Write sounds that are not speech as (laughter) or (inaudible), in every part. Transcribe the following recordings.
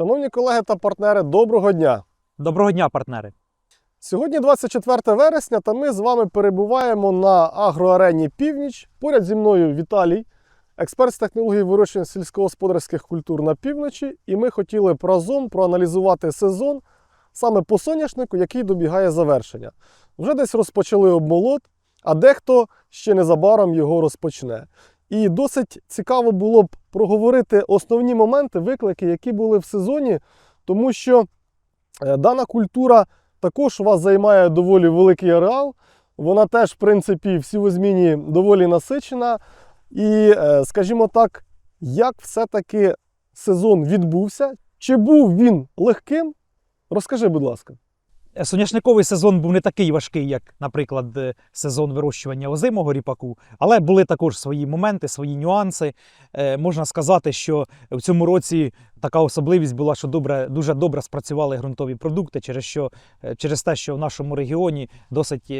Шановні колеги та партнери, доброго дня! Доброго дня, партнери. Сьогодні 24 вересня, та ми з вами перебуваємо на агроарені Північ. Поряд зі мною Віталій, експерт з технології вирощення сільськогосподарських культур на півночі. І ми хотіли б разом проаналізувати сезон саме по соняшнику, який добігає завершення. Вже десь розпочали обмолот, а дехто ще незабаром його розпочне. І досить цікаво було б проговорити основні моменти, виклики, які були в сезоні, тому що е, дана культура також у вас займає доволі великий ареал. Вона теж, в принципі, в сівозміні доволі насичена. І, е, скажімо так, як все-таки сезон відбувся? Чи був він легким? Розкажи, будь ласка. Е, Соняшниковий сезон був не такий важкий, як, наприклад, е, сезон вирощування озимого ріпаку, але були також свої моменти, свої нюанси. Е, Можна сказати, що в цьому році така особливість була, що добре, дуже добре спрацювали ґрунтові продукти, через, що, через те, що в нашому регіоні досить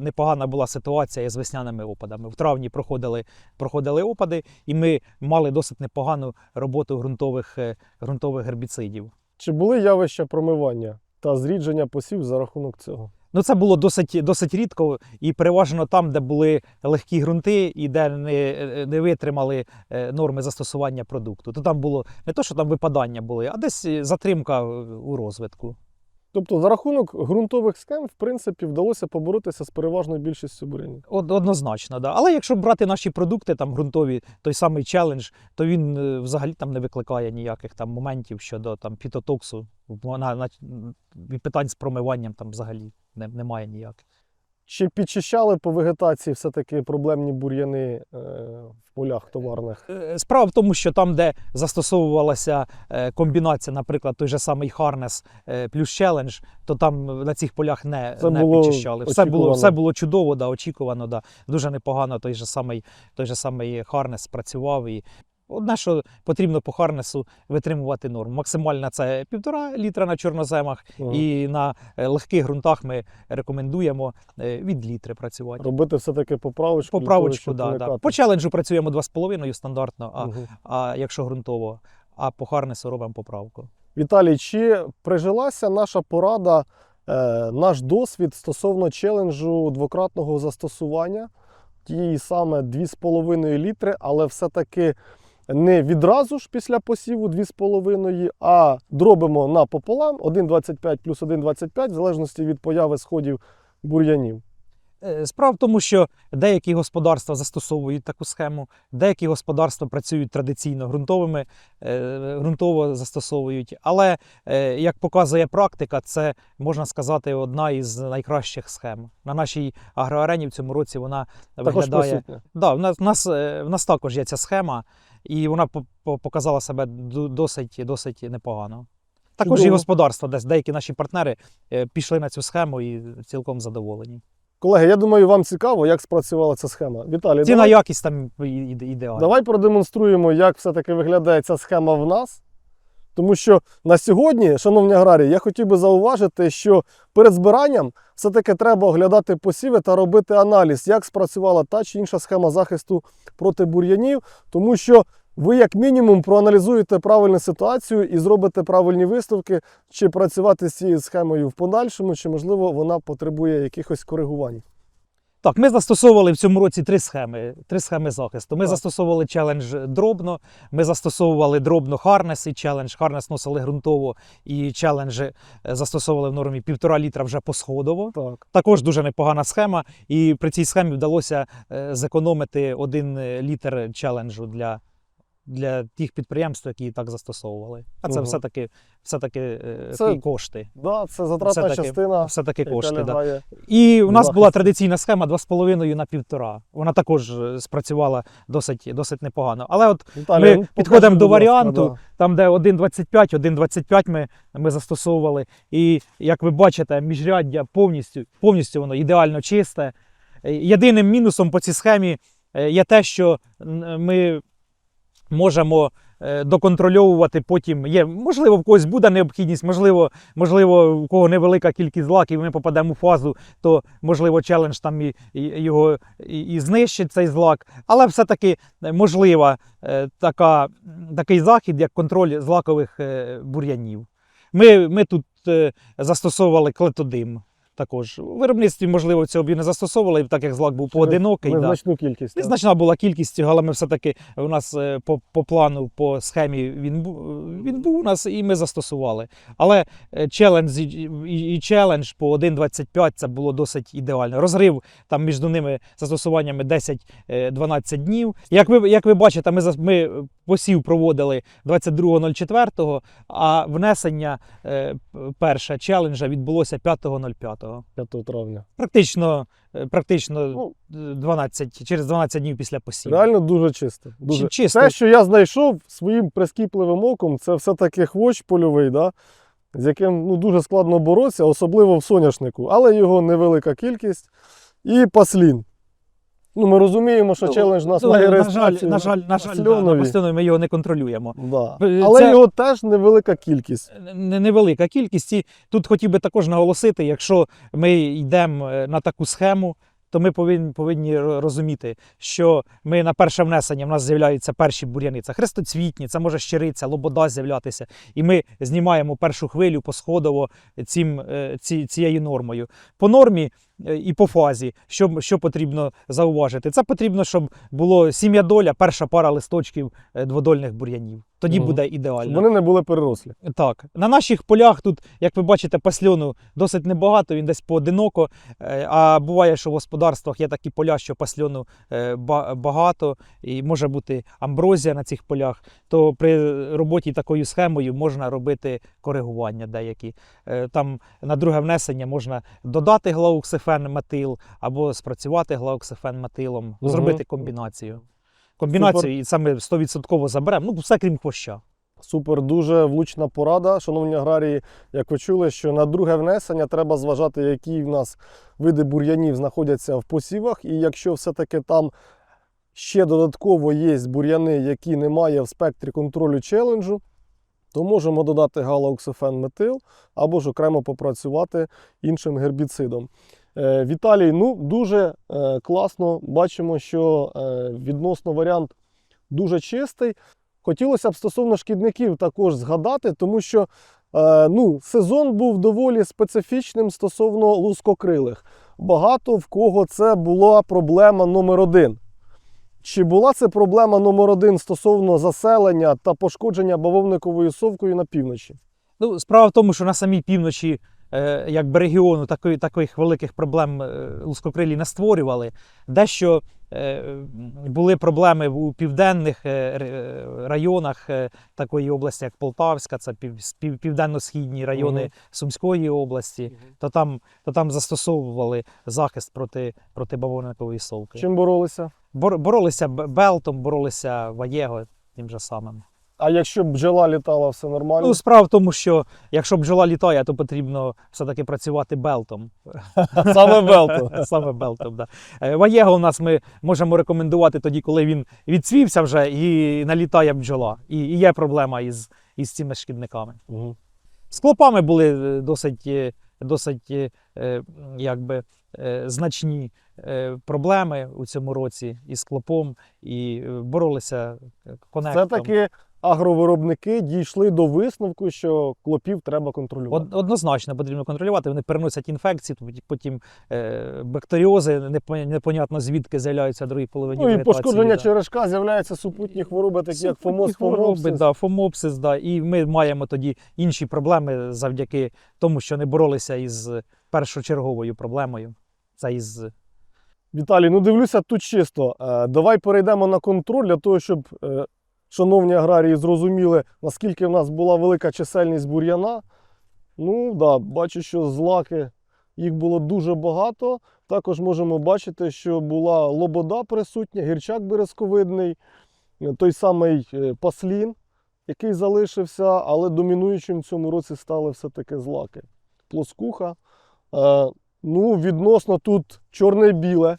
непогана була ситуація з весняними опадами. В травні проходили, проходили опади, і ми мали досить непогану роботу ґрунтових, ґрунтових гербіцидів. Чи були явища промивання та зрідження посів за рахунок цього? Ну, це було досить, досить рідко і переважно там, де були легкі ґрунти і де не, не витримали е, норми застосування продукту. То там було не то, що там випадання були, а десь затримка у розвитку. Тобто, за рахунок ґрунтових схем, в принципі, вдалося поборотися з переважною більшістю бурянів. Од- Однозначно, да. Але якщо брати наші продукти там ґрунтові, той самий челендж, то він е, взагалі там не викликає ніяких там моментів щодо там фітотоксу. На, на, питань з промиванням там взагалі не, немає ніяких. Чи підчищали по вегетації все-таки проблемні бур'яни е, в полях товарних? Е, Справа в тому, що там, де застосовувалася е, комбінація, наприклад, той же самий Harness е, плюс Challenge, то там на цих полях не, Це не було підчищали. Все було, все було чудово, да, очікувано, да. дуже непогано. Той же самий, той же самий Harness спрацював. І одне, що потрібно по Харнесу витримувати норму. Максимальна це півтора літра на чорноземах, Ага. і на е, легких ґрунтах ми рекомендуємо е, від літри працювати. Робити все-таки поправочку. того, Поправочку, щоб да, да. По челенджу працюємо 2,5 стандартно, а Мгм. а якщо ґрунтово, а по харнесу робимо поправку. Віталій, чи прижилася наша порада, е, наш досвід стосовно челенджу двократного застосування тієї саме 2,5 літри, але все-таки не відразу ж після посіву 2,5, а дробимо напополам 1,25 плюс 1,25 в залежності від появи сходів бур'янів. Е, Справа в тому, що деякі господарства застосовують таку схему, деякі господарства працюють традиційно ґрунтовими, е, ґрунтово застосовують. Але е, як показує практика, це можна сказати одна із найкращих схем. На нашій агроарені в цьому році вона Також виглядає. присутня. Да, в нас, в нас також є ця схема, і вона по- по- показала себе досить, досить непогано. Також і господарство, десь деякі наші партнери е, пішли на цю схему і цілком задоволені. Колеги, я думаю, вам цікаво, як спрацювала ця схема. Віталій, Ціна давай, якість там ідеальна. давай продемонструємо, як все-таки виглядає ця схема в нас. Тому що на сьогодні, шановні аграрії, я хотів би зауважити, що перед збиранням все-таки треба оглядати посіви та робити аналіз, як спрацювала та чи інша схема захисту проти бур'янів, тому що ви, як мінімум, проаналізуєте правильну ситуацію і зробите правильні висновки, чи працювати з цією схемою в подальшому, чи можливо вона потребує якихось коригувань. Так, ми застосовували в цьому році три схеми, три схеми захисту. Ми Так. застосовували челендж дробно, ми застосовували дробно Харнес і челендж. Харнес носили ґрунтово і челендж е, застосовували в нормі півтора літра вже посходово. Так. Також дуже непогана схема, і при цій схемі вдалося е, зекономити один е, літр челенджу для, для тих підприємств, які і так застосовували. А це Мгм. все-таки, все-таки е, Це кошти. Да, це затратна Все-таки- частина, Все-таки кошти. Да. І у нас Захист. була традиційна схема 2,5 на 1,5. Вона також е, спрацювала досить, досить непогано. Але от Віталій, Ми ну, підходимо до варіанту. да. там, де 1,25, 1,25 ми, ми застосовували. І як ви бачите, міжряддя повністю, повністю воно ідеально чисте. Е, Єдиним мінусом по цій схемі є те, що ми можемо е, доконтрольовувати потім. Є, можливо, в когось буде необхідність, можливо, можливо, у кого невелика кількість злаків, ми попадемо у фазу, то можливо челендж там і, і його і, і знищить цей злак. Але все-таки е, можлива е, така, такий захід, як контроль злакових бур'янів. Ми, ми тут застосовували клетодим. Також у виробництві, можливо, цього б і не застосовували, так як злак був поодинокий. Да. Незначну кількість. так. Незначна була кількість, але ми все-таки у нас е, по, по плану, по схемі він він був у нас і ми застосували. Але е, челендж і, і, і челендж по 1.25 це було досить ідеально. Розрив там між ними застосуваннями 10-12 днів. Як ви, як ви бачите, ми, ми посів проводили 22.04, а внесення е, перше челенджа відбулося 5.05. 5 травня. Практично, е, практично Ну, е, 12, через 12 днів після посіву. Реально дуже чисто. Дуже. Чисто. Те, що я знайшов своїм прискіпливим оком, це все-таки хвощ польовий, да? з яким ну, дуже складно боротися, особливо в соняшнику, але його невелика кількість. І паслін. Ну, ми розуміємо, що челендж нас Ну, має на жаль, на жаль, на жаль, да, на Пасльонові ми його не контролюємо. Да. Е, Але це- його теж невелика кількість. Невелика кількість. І тут хотів би також наголосити, якщо ми йдемо е, на таку схему, то ми повинні, повинні розуміти, що ми на перше внесення в нас з'являються перші бур'яни. Це хрестоцвітні, це може щириця, лобода з'являтися. І ми знімаємо першу хвилю посходово цим, е, ці, цією нормою. По нормі е, і по фазі, що, що потрібно зауважити? Це потрібно, щоб було сім'я доля, перша пара листочків е, дводольних бур'янів. Тоді Мгм. буде Щоб ідеально. вони не були перерослі. Так, на наших полях тут, як ви бачите, пасльону досить небагато, він десь поодиноко. Е, А буває, що в господарствах є такі поля, що пасльону е, багато, і може бути амброзія на цих полях. То при роботі такою схемою можна робити коригування деякі. Е, Там на друге внесення можна додати глауксифен метил або спрацювати глауксифен метилом, Мгм. зробити комбінацію. Комбінацію і саме 100% заберемо, ну все крім хвоща. Супер, дуже влучна порада, шановні аграрії. Як ви чули, що на друге внесення треба зважати, які в нас види бур'янів знаходяться в посівах. І якщо все-таки там ще додатково є бур'яни, які немає в спектрі контролю челенджу, то можемо додати галауксифен метил або ж окремо попрацювати іншим гербіцидом. Е, Віталій, ну дуже е, класно. Бачимо, що е, відносно варіант дуже чистий. Хотілося б стосовно шкідників також згадати, тому що ну, сезон був доволі специфічним стосовно лускокрилих. Багато в кого це була проблема номер один. Чи була це проблема номер один стосовно заселення та пошкодження бавовниковою совкою на півночі? Ну, справа в тому, що на самій півночі, якби регіону, такої, таких великих проблем е, лускокрилі не створювали. Дещо е, були проблеми у південних е, районах е, такої області, як Полтавська, це пів, пів- південно-східні райони Мгм. Сумської області, то там, то там застосовували захист проти, проти бавовникової совки. Чим боролися? Бор, боролися Белтом, боролися Ваєго тим же самим. А якщо бджола літала, все нормально? Ну, справа в тому, що якщо бджола літає, то потрібно все-таки працювати белтом. (laughs) Саме белту. (laughs) Саме белтом, да. Е, Ваєго у нас ми можемо рекомендувати тоді, коли він відцвівся вже і налітає бджола. І, і є проблема із, із цими шкідниками. Мгм. З клопами були е, досить, е, досить якби, значні проблеми у цьому році із клопом, і боролися конектом. Це таки агровиробники дійшли до висновку, що клопів треба контролювати. Од- Однозначно потрібно контролювати. Вони переносять інфекції, потім- потім е, бактеріози, непон- непонятно звідки з'являються в другій половині. Ну і вегетації, пошкодження да. черешка з'являються супутні хвороби, такі як Супутні фомоз, хвороби, фомопсис. да, фомопсис, да. І ми маємо тоді інші проблеми завдяки тому, що не боролися із першочерговою проблемою. Це із Віталій, ну дивлюся тут чисто. Е, Давай перейдемо на контроль для того, щоб е, шановні аграрії зрозуміли, наскільки в нас була велика чисельність бур'яна. Ну да, бачу, що злаки їх було дуже багато. Також можемо бачити, що була лобода присутня, гірчак березковидний, той самий е, паслін, який залишився, але домінуючим в цьому році стали все-таки злаки. Плоскуха. Е, Ну, відносно тут чорне-біле.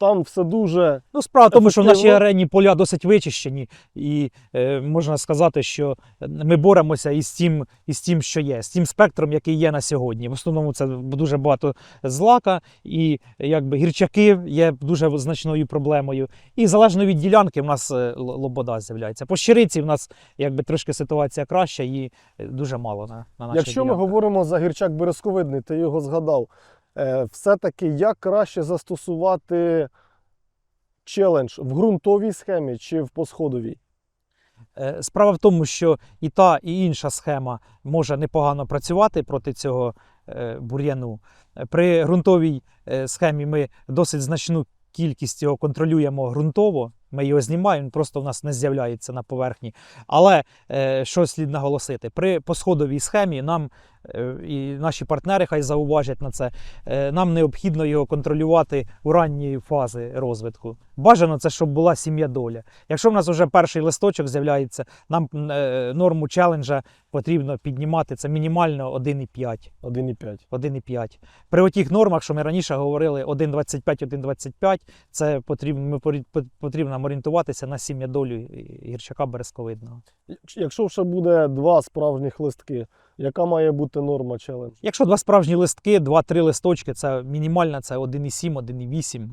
Там все дуже Ну, справа в тому, що в нашій арені поля досить вичищені, і е, можна сказати, що ми боремося із тим, із тим, що є, з тим спектром, який є на сьогодні. В основному це дуже багато злака, і якби гірчаки є дуже значною проблемою. І залежно від ділянки, в нас е, лобода з'являється. По щириці в нас якби трошки ситуація краща, і е, дуже мало на, на нашій Якщо ми говоримо за гірчак березковидний, ти його згадав. Е, Все-таки як краще застосувати челендж в ґрунтовій схемі чи в посходовій? Е, Справа в тому, що і та, і інша схема може непогано працювати проти цього е, бур'яну. При ґрунтовій схемі ми досить значну кількість його контролюємо ґрунтово. Ми його знімаємо, він просто в нас не з'являється на поверхні. Але що слід наголосити, при посходовій схемі нам і наші партнери хай зауважать на це. е, Нам необхідно його контролювати у ранньої фази розвитку. Бажано це, щоб була сім'я доля. Якщо в нас вже перший листочок з'являється, нам е, норму челенджа потрібно піднімати це мінімально 1,5. 1,5. 1,5. При отих нормах, що ми раніше говорили, 1,25, 1,25, це потрібно, ми потрібно нам орієнтуватися на сім'я долю гірчака березковидного. Якщо ще буде два справжніх листки, яка має бути норма челендж? Якщо два справжні листки, 2-3 листочки, це мінімальна, це 1,7, 1,8.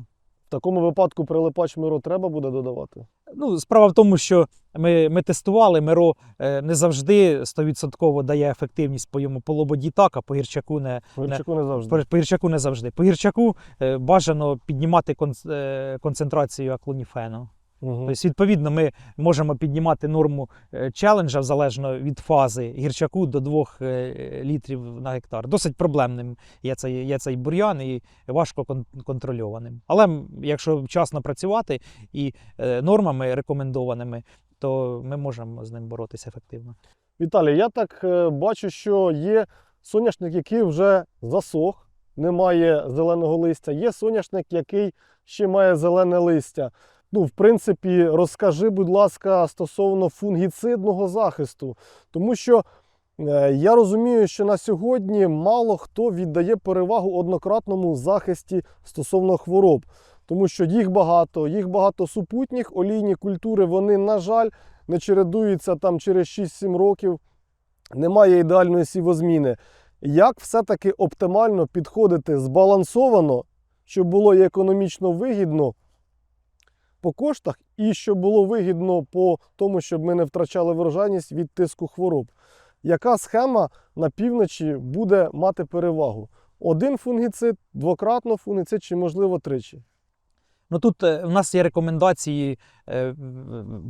В такому випадку прилипач миру треба буде додавати? Ну, справа в тому, що ми, ми тестували, Миро е, не завжди 100% дає ефективність по йому по лободі так, а по гірчаку не, Гірчаку не завжди. по, по гірчаку не завжди. По гірчаку е, бажано піднімати е, концентрацію аклоніфену. Угу. Тобто, відповідно, ми можемо піднімати норму е, челенджа залежно від фази гірчаку до 2 е, літрів на гектар. Досить проблемним є цей, є цей бур'ян і важко кон- контрольованим. Але якщо вчасно працювати і е, нормами рекомендованими, то ми можемо з ним боротися ефективно. Віталій, я так бачу, що є соняшник, який вже засох, не має зеленого листя. Є соняшник, який ще має зелене листя. Ну, в принципі, розкажи, будь ласка, стосовно фунгіцидного захисту. Тому що е, я розумію, що на сьогодні мало хто віддає перевагу однократному захисті стосовно хвороб. Тому що їх багато, їх багато супутніх, олійні культури, вони, на жаль, не чередуються там через 6-7 років. Немає ідеальної сівозміни. Як все-таки оптимально підходити збалансовано, щоб було і економічно вигідно по коштах, і щоб було вигідно по тому, щоб ми не втрачали врожайність від тиску хвороб? Яка схема на півночі буде мати перевагу? Один фунгіцид, двократно фунгіцид чи, можливо, тричі? Ну тут е, в нас є рекомендації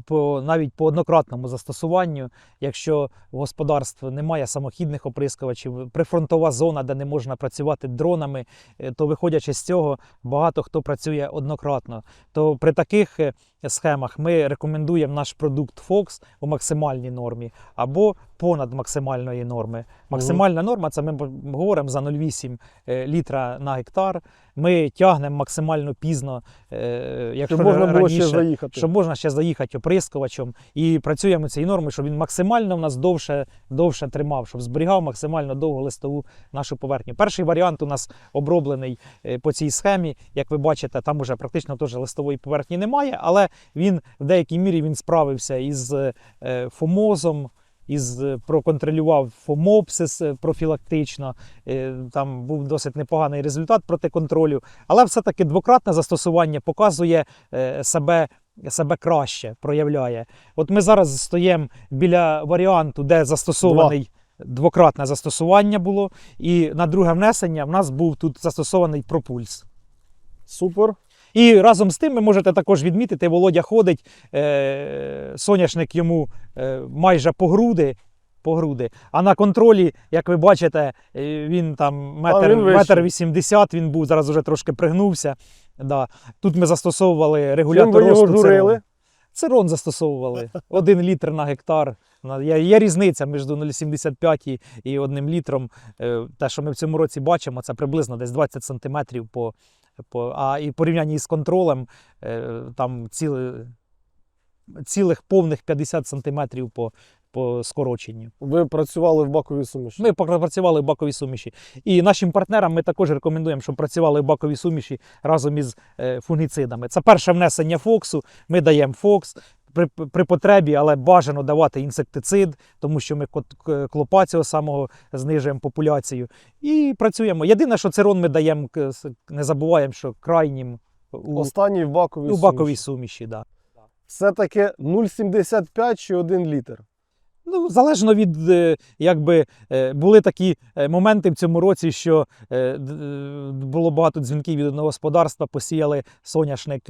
по, навіть по однократному застосуванню. Якщо в господарстві немає самохідних оприскувачів, прифронтова зона, де не можна працювати дронами, е, то виходячи з цього, багато хто працює однократно. То при таких е, схемах ми рекомендуємо наш продукт Fox у максимальній нормі або понад максимальної норми. Максимальна норма це ми говоримо за 0,8 е, літра на гектар. Ми тягнемо максимально пізно, е, якщо Щоб можна було ще заїхати. Щоб можна ще заїхати оприскувачем і працюємо цією нормою, щоб він максимально в нас довше, довше тримав, щоб зберігав максимально довго листову нашу поверхню. Перший варіант у нас оброблений е, по цій схемі. Як ви бачите, там уже практично теж листової поверхні немає, але він в деякій мірі він справився із е, фомозом. Із е, проконтролював фомопсис профілактично. Там був досить непоганий результат проти контролю. Але все-таки двократне застосування показує себе, себе краще, проявляє. От ми зараз стоїмо біля варіанту, де застосований двократне застосування було, і на друге внесення в нас був тут застосований пропульс. Супер. І разом з тим ви можете також відмітити, Володя ходить, е, соняшник йому е, майже по груди. По груди. А на контролі, як ви бачите, е, він там метр, він метр 80 він був, зараз вже трошки пригнувся. Да. Тут ми застосовували регулятор росту цирон. Цирон застосовували. Один літр на гектар. Є, є різниця між 0,75 і, і одним літром. Е, Те, що ми в цьому році бачимо, це приблизно десь 20 сантиметрів по, по а і в порівнянні з контролем е, там ціли, цілих повних 50 сантиметрів по, по скороченню. Ви працювали в баковій суміші. Ми працювали в баковій суміші. І нашим партнерам ми також рекомендуємо, щоб працювали в баковій суміші разом із е, фунгіцидами. Це перше внесення Фоксу. Ми даємо Фокс. При, при потребі, але бажано давати інсектицид, тому що ми клопа цього самого знижуємо популяцію. І працюємо. Єдине, що цирон ми даємо, не забуваємо, що крайнім у, Останній в баковій у суміші. баковій суміші. Да. Все-таки 0,75 чи 1 літр. Ну, залежно від, е, якби е, були такі е, моменти в цьому році, що було багато дзвінків від одного господарства, посіяли соняшник,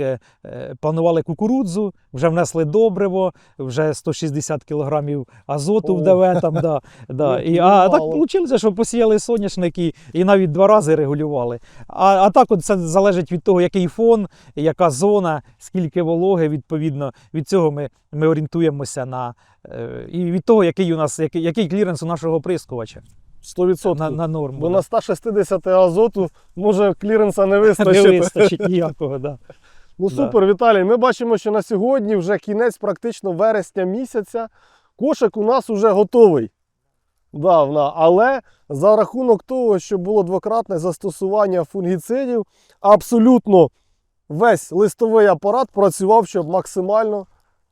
планували кукурудзу, вже внесли добриво, вже 160 кілограмів азоту О. в ДВ там. Да, (laughs) да. Ну, І, а так вийшло, що посіяли соняшник і, і навіть два рази регулювали. А, а так от це залежить від того, який фон, яка зона, скільки вологи, відповідно. Від цього ми, ми орієнтуємося на і від того, який у нас який, який кліренс у нашого оприскувача 100%. на, на норму. Бо да. на 160 азоту може кліренса не не вистачить ніякого. Да. Ну Да. супер, Віталій. Ми бачимо, що на сьогодні вже кінець практично вересня місяця. Кошик у нас уже готовий. Давна. Але за рахунок того, що було двократне застосування фунгіцидів, абсолютно весь листовий апарат працював, щоб максимально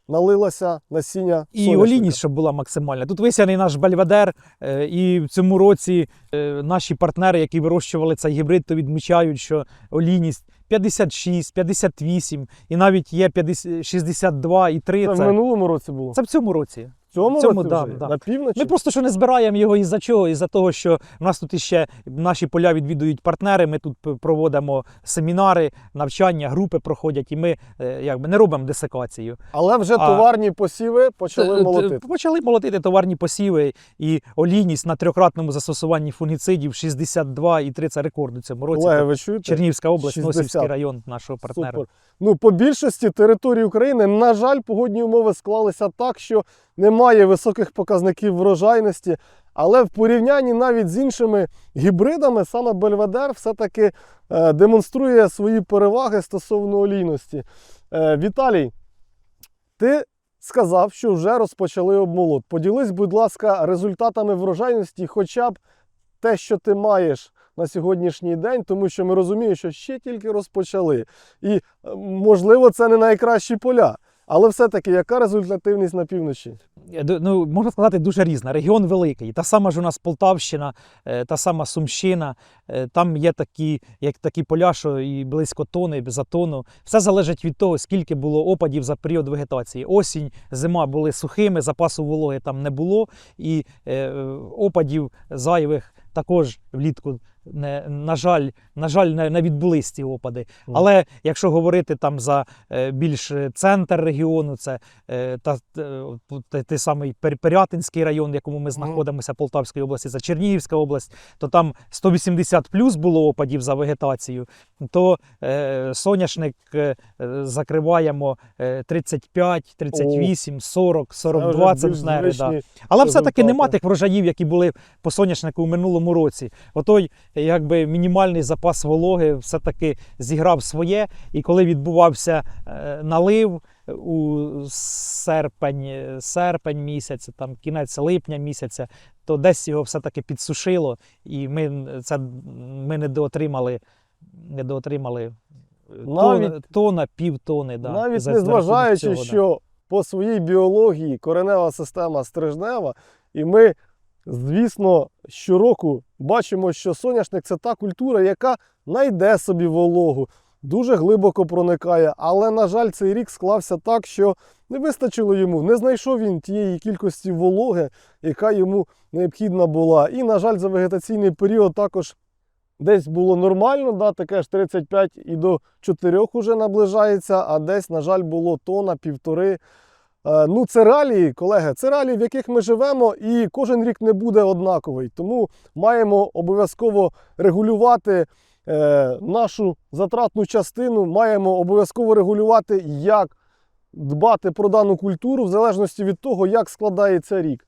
налилося насіння. І соняшника. олійність, щоб була максимальна. Тут висяний наш бельведер, е, і в цьому році е, наші партнери, які вирощували цей гібрид, то відмічають, що олійність 56, 58, і навіть є 50, 62 і 3. Це в минулому році було. це в цьому році. Цьому, цьому, році да, вже? да. на півночі. Ми просто що не збираємо його із-за чого? Із-за того, що в нас тут іще наші поля відвідують партнери. Ми тут проводимо семінари, навчання, групи проходять, і ми е, якби не робимо десикацію. Але вже А- товарні посіви почали Т- молотити. Почали молотити товарні посіви і олійність на трьохкратному застосуванні фунгіцидів 62 і 30 рекорд у цьому році. Колеги, ви чуєте? Чернігівська область, 60. Носівський район нашого партнера. Супер. Ну, по більшості території України, на жаль, погодні умови склалися так, що немає високих показників врожайності. Але в порівнянні навіть з іншими гібридами, саме Бельведер все-таки е, демонструє свої переваги стосовно олійності. Е, Віталій, ти сказав, що вже розпочали обмолот. Поділись, будь ласка, результатами врожайності, хоча б те, що ти маєш на сьогоднішній день, тому що ми розуміємо, що ще тільки розпочали. І е, можливо, це не найкращі поля. Але все-таки яка результативність на півночі? Ну, можна сказати, дуже різна. Регіон великий. Та сама ж у нас Полтавщина, е, та сама Сумщина. е, Там є такі, як такі поля, що і близько тони, за тонну. Все залежить від того, скільки було опадів за період вегетації. Осінь, зима були сухими, запасу вологи там не було, і опадів зайвих також влітку. Не, на жаль, на жаль, не, не відбулись ці опади. Мгм. Але якщо говорити там за е, більш центр регіону, це е, та, е, той, самий Пер- Пирятинський район, в якому ми знаходимося, Полтавської області, це Чернігівська область, то там 180 плюс було опадів за вегетацію, то е, соняшник е, закриваємо е, 35, 38, 40, 42 Це вже більш центнери. Да. Але все-таки нема тих врожаїв, які були по соняшнику у минулому році. Отой якби мінімальний запас вологи все-таки зіграв своє. І коли відбувався е, налив у серпень, е, серпень місяця, там кінець липня місяця, то десь його все-таки підсушило, і ми це ми не доотримали, не доотримали е, Навіть- тона, півтони. Да, Навіть за- не зважаючи, цього, да. що по своїй біології коренева система стрижнева, і ми, звісно, щороку бачимо, що соняшник це та культура, яка найде собі вологу, дуже глибоко проникає. Але, на жаль, цей рік склався так, що не вистачило йому, не знайшов він тієї кількості вологи, яка йому необхідна була. І, на жаль, за вегетаційний період також десь було нормально, да, таке ж 35 і до 4 вже наближається, а десь, на жаль, було тона, півтори. Е, Ну, це реалії, колеги, це реалії, в яких ми живемо, і кожен рік не буде однаковий. Тому маємо обов'язково регулювати е, нашу затратну частину, маємо обов'язково регулювати, як дбати про дану культуру, в залежності від того, як складається рік.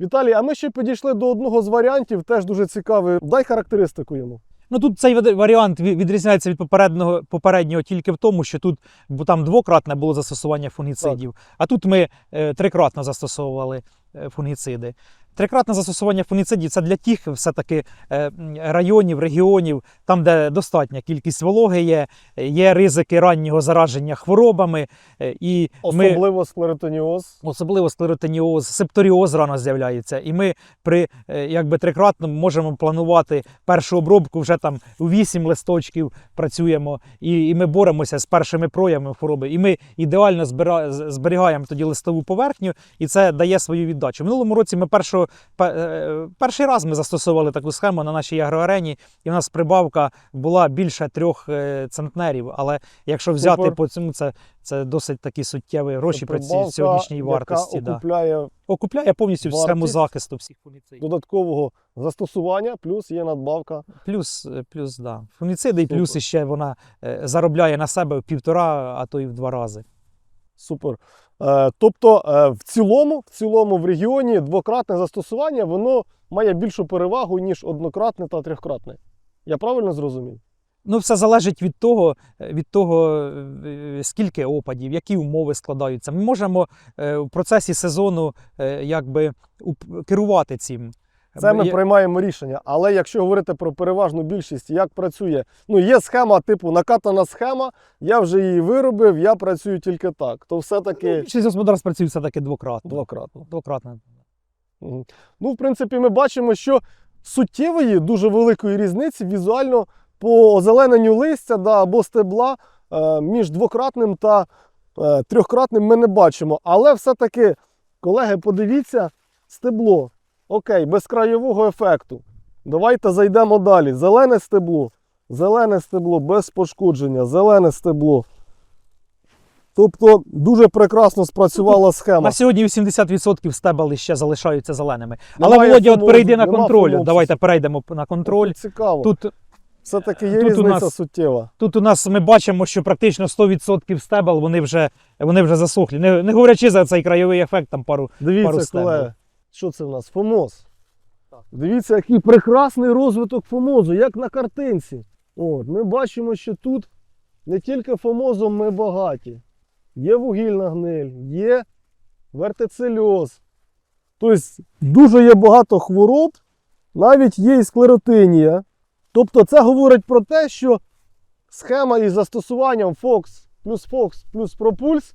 Віталій, а ми ще підійшли до одного з варіантів, теж дуже цікавий. Дай характеристику йому. Ну тут цей варіант відрізняється від попереднього, попереднього тільки в тому, що тут бо там двократне було застосування фунгіцидів, а тут ми е, трикратно застосовували. е, фунгіциди. Трикратне застосування фунгіцидів це для тих все-таки е, районів, регіонів, там, де достатня кількість вологи є, є ризики раннього зараження хворобами. е, І ми, Особливо склеротоніоз. особливо склеротоніоз, септоріоз рано з'являється. І ми при е, якби трикратному можемо планувати першу обробку вже там у 8 листочків працюємо, і, і ми боремося з першими проявами хвороби. І ми ідеально збира, зберігаємо тоді листову поверхню, і це дає свою віддачу. Минулому році ми першого, е, перший раз ми застосовували таку схему на нашій агроарені, і в нас прибавка була більше трьох е, центнерів. Але якщо взяти Супер. по цьому, це, це досить такі суттєві гроші при сьогоднішній яка вартості. Да. окупляє Окупляє повністю схему захисту всіх фунгіцидів. додаткового застосування, плюс є надбавка. Плюс, е, плюс, да. Фунгіциди, і плюс іще вона заробляє на себе в півтора, а то і в два рази. Супер. Е, тобто, е, в цілому, в цілому в регіоні двократне застосування воно має більшу перевагу, ніж однократне та трьохкратне. Я правильно зрозумів? Ну, все залежить від того, е, від того, скільки опадів, які умови складаються. Ми можемо в процесі сезону якби керувати цим. Це ми Є- приймаємо рішення. Але якщо говорити про переважну більшість, як працює, ну є схема, типу накатана схема, я вже її виробив, я працюю тільки так. То Ну, все-таки Більшість господарств працює все-таки двократно. двократно. Двократно. Ну, в принципі, ми бачимо, що суттєвої, дуже великої різниці візуально по озелененню листя да, або стебла е, між двократним та е, трьохкратним ми не бачимо. Але все-таки, колеги, подивіться, стебло. Окей, без краєвого ефекту. Давайте зайдемо далі. Зелене стебло, зелене стебло без пошкодження, зелене стебло. Тобто дуже прекрасно спрацювала схема. На сьогодні 80% стебел ще залишаються зеленими. Але Немає Володя, от перейди на контроль. Давайте перейдемо на контроль. Тут цікаво. Тут Все-таки є Тут у нас- суттєва. Тут у нас ми бачимо, що практично 100% стебел вони вже, вони вже засохлі. Не, не говорячи за цей краєвий ефект, там пару. пару Дивіться, стебел. Що це в нас? Фомоз. Дивіться, який прекрасний розвиток фомозу, як на картинці. От, ми бачимо, що тут не тільки фомозом ми багаті. Є вугільна гниль, є вертицельоз. Тобто дуже є багато хвороб, навіть є і склеротинія. Тобто це говорить про те, що схема із застосуванням FOX плюс FOX плюс пропульс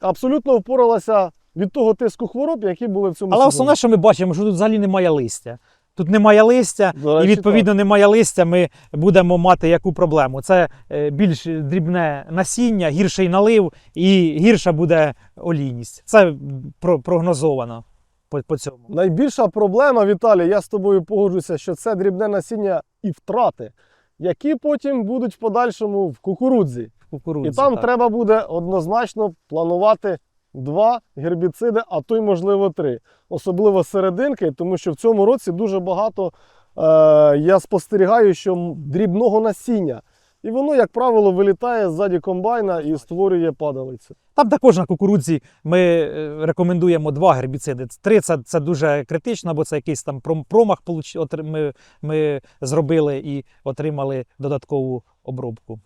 абсолютно впоралася від того тиску хвороб, які були в цьому Але сезоні. основне, що ми бачимо, що тут взагалі немає листя. Тут немає листя, До і речі, відповідно немає листя. Ми будемо мати яку проблему. Це е, більш дрібне насіння, гірший налив і гірша буде олійність. Це прогнозовано по, по цьому. Найбільша проблема, Віталій, я з тобою погоджуюся, що це дрібне насіння і втрати, які потім будуть в подальшому в кукурудзі. Кукурудзі, і там так. треба буде однозначно планувати два гербіциди, а то й можливо три. Особливо серединки, тому що в цьому році дуже багато е, я спостерігаю, що дрібного насіння. І воно, як правило, вилітає ззаді комбайна і створює падалицю. Там також на кукурудзі ми е, рекомендуємо два гербіциди. Три це, це дуже критично, бо це якийсь там промах ми, ми зробили і отримали додаткову обробку.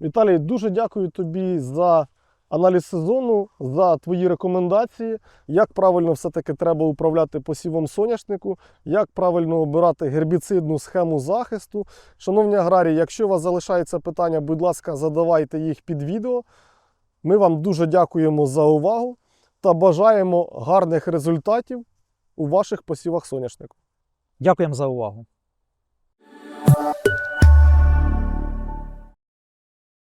Віталій, дуже дякую тобі за аналіз сезону, за твої рекомендації, як правильно все-таки треба управляти посівом соняшнику, як правильно обирати гербіцидну схему захисту. Шановні аграрії, якщо у вас залишаються питання, будь ласка, задавайте їх під відео. Ми вам дуже дякуємо за увагу та бажаємо гарних результатів у ваших посівах соняшнику. Дякуємо за увагу.